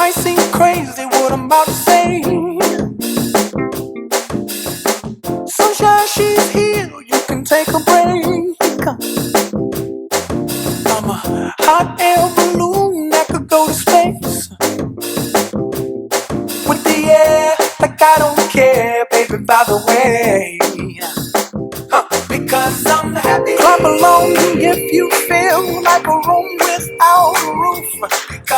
might seem crazy what I'm about to say. Sunshine, she's here. You can take a break. I'm a hot air balloon that could go to space. With the air, like I don't care, baby, by the way. Huh, Because I'm happy. Clap along if you feel like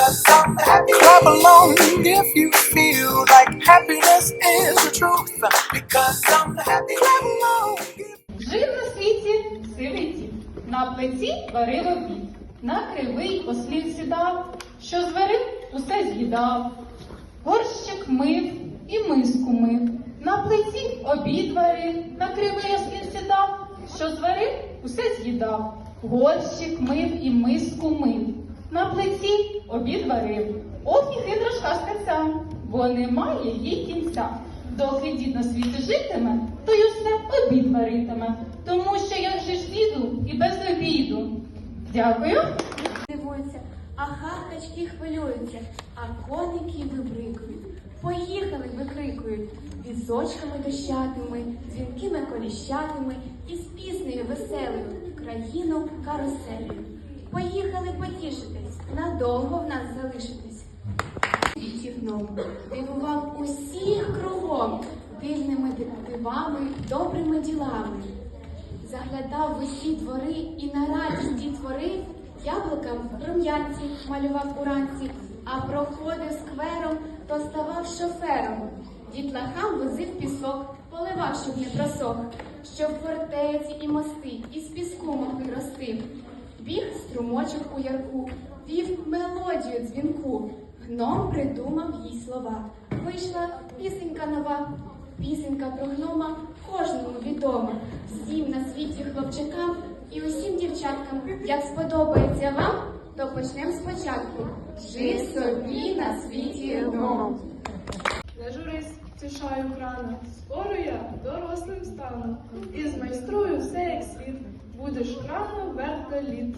Clap along if you feel like happiness is the truth. Because I'm happy. Clap along. Жив на світі сивий дід, на плиті варив обід, на кривий ослів сідав, що зварив, усе з'їдав. Горщик мив і миску мив, на плиті обід варив, на кривий ослів сідав, що зварив, усе з'їдав. Горщик мив і миску мив, на плиті обід варив. Ох і хитра шкашка бо немає їй кінця. Доки дід на світі житиме, то й усе обід варитиме, тому що як же ж діду і без обіду. Дякую. дивуються, а хахачки хвилюються, а коники вибрикують. Поїхали, викрикують, візочками дощатими, дзвінкими коліщатими і з піснею веселою країну каруселю. Поїхали потішитись, надовго в нас залишитись. Світівному дивував усіх кругом, дивними дивами, добрими ділами. Заглядав в усі двори і на радість дітвори яблукам рум'янці малював уранці, а проходив сквером, то ставав шофером. Дітлахам возив пісок, поливав, щоб не просох, щоб фортеці і мости рости. Біг струмочок у ярку, вів мелодію дзвінку. Гном придумав їй слова. Вийшла пісенька нова. Пісенька про гнома кожному відома. Всім на світі хлопчикам і усім дівчаткам. Як сподобається вам, то почнемо спочатку. Жив собі на світі гном. Не журись, тішаю крана, скоро я дорослим стану, і змайструю все як слід, будеш рано вверх літ.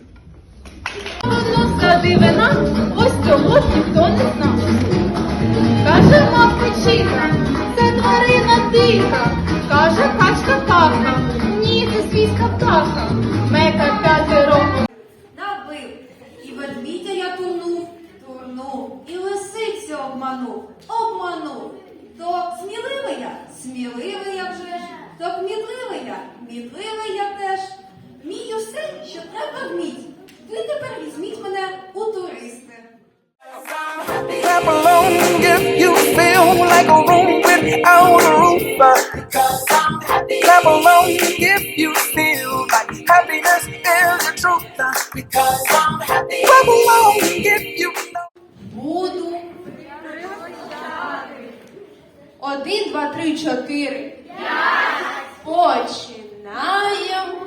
За дивина, ось цього ж ніхто не знав. Каже мавпичиха, це тварина диха. Каже качка каха, ні, це свійська птаха. A roof. Because I'm happy. Clap along if you feel like happiness is the truth. Because I'm happy. Clap along if you know. Буду. Один, два, три, чотири. Починаємо.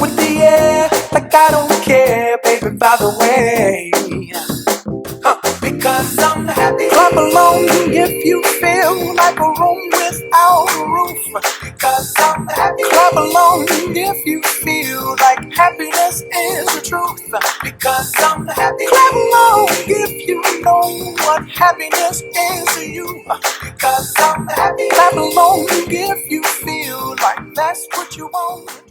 With the air, like I don't care, baby, by the way. Huh, Because I'm happy. Clap along if you feel like a room without a roof. Because I'm happy. Clap along if you feel like happiness is the truth. Because I'm happy. Clap along if you know what happiness is to you. Because I'm happy. Clap along if you feel like that's what you want.